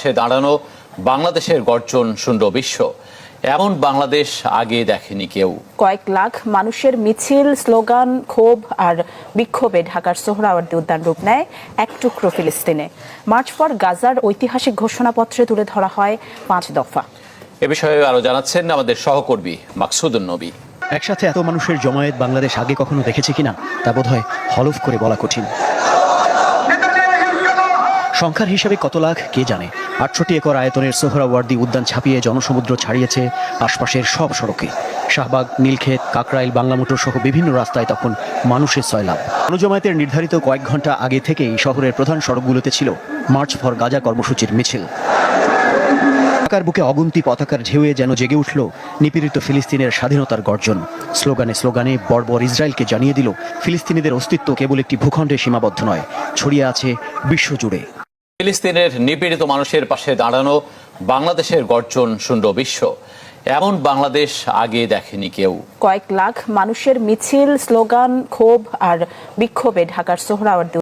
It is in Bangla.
পাশে দাঁড়ানো বাংলাদেশের গর্জন শুনল বিশ্ব। এমন বাংলাদেশ আগে দেখেনি কেউ। কয়েক লাখ মানুষের মিছিল স্লোগান ক্ষোভ আর বিক্ষোভে ঢাকার সোহরাওয়ার্দী উদ্যান রূপ নেয় এক টুকরো ফিলিস্তিনে। মার্চ ফর গাজার ঐতিহাসিক ঘোষণাপত্রে তুলে ধরা হয় পাঁচ দফা। এ বিষয়ে আরও জানাচ্ছেন আমাদের সহকর্মী মাকসুদুন নবী। একসাথে এত মানুষের জমায়েত বাংলাদেশ আগে কখনো দেখেছে কিনা তা বোধহয় হলফ করে বলা কঠিন। সংখ্যার হিসেবে কত লাখ, কে জানে? আটষট্টি একর আয়তনের সোহরাওয়ার্দী উদ্যান ছাপিয়ে জনসমুদ্র ছাড়িয়েছে আশপাশের সব সড়কে। শাহবাগ, নীলক্ষেত, কাকরাইল বাংলা মোটর সহ বিভিন্ন রাস্তায় তখন মানুষের সয়লাভ গণজমায়েতের নির্ধারিত কয়েক ঘণ্টা আগে থেকেই শহরের প্রধান সড়কগুলোতে ছিল মার্চ ফর গাজা কর্মসূচির মিছিল। ঢাকার বুকে অগুন্তি পতাকার ঢেউয়ে যেন জেগে উঠল নিপীড়িত ফিলিস্তিনের স্বাধীনতার গর্জন। স্লোগানে স্লোগানে বর্বর ইসরায়েলকে জানিয়ে দিল, ফিলিস্তিনিদের অস্তিত্ব কেবল একটি ভূখণ্ডে সীমাবদ্ধ নয়, ছড়িয়ে আছে বিশ্বজুড়ে। ফিলিস্তিনের নিপীড়িত মানুষের পাশে দাঁড়ানো বাংলাদেশের গর্জন শুনল বিশ্ব। এমন বাংলাদেশ আগে দেখেনি কেউ। কয়েক লাখ মানুষের মিছিল, স্লোগান, ক্ষোভ আর বিক্ষোভে ঢাকার সোহরাওয়ার্দী